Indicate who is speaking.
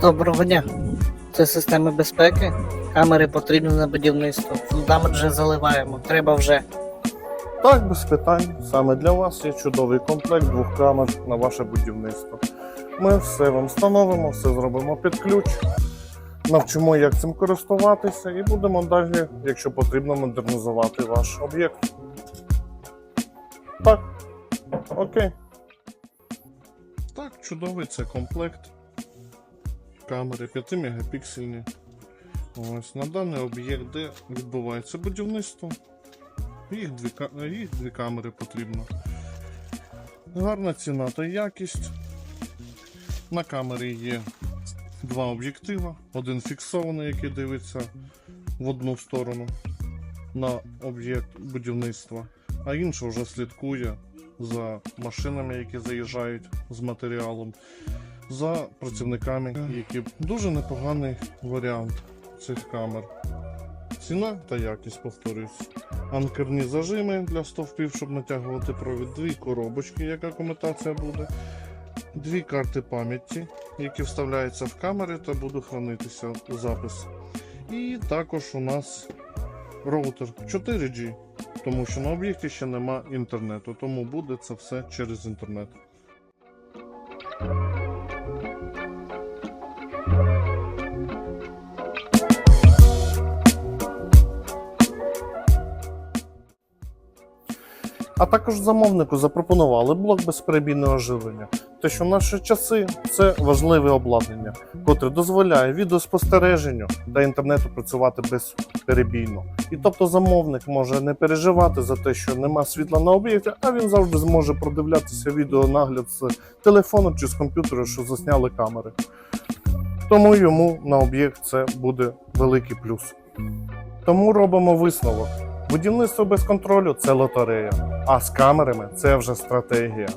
Speaker 1: Доброго дня. Це системи безпеки. Камери потрібні на будівництво. Фундамент вже заливаємо. Треба вже.
Speaker 2: Так, без питань. Саме для вас є чудовий комплект двох камер на ваше будівництво. Ми все вам встановимо, все зробимо під ключ, навчимо, як цим користуватися, і будемо далі, якщо потрібно, модернізувати ваш об'єкт. Так. Окей. Так, чудовий це комплект. Камери 5 мегапіксельні. Ось на даний об'єкт, де відбувається будівництво. Їх дві, їх дві камери потрібно. Гарна ціна та якість. На камері є два об'єктива. Один фіксований, який дивиться в одну сторону на об'єкт будівництва, а інший вже слідкує за машинами, які заїжджають з матеріалом, за працівниками, які дуже непоганий варіант цих камер. Ціна та якість повторюсь. Анкерні зажими для стовпів, щоб натягувати провід, дві коробочки, яка комутація буде, дві карти пам'яті, які вставляються в камери та буде хранитися запис. І також у нас роутер 4G, тому що на об'єкті ще нема інтернету, тому буде це все через інтернет. А також замовнику запропонували блок безперебійного живлення. Те, що в наші часи це важливе обладнання, котре дозволяє відеоспостереженню та інтернету працювати безперебійно. І тобто замовник може не переживати за те, що нема світла на об'єкті, а він завжди зможе продивлятися відеонагляд з телефону чи з комп'ютера, що засняли камери. Тому йому на об'єкт це буде великий плюс. Тому робимо висновок. Будівництво без контролю це лотерея, а з камерами це вже стратегія.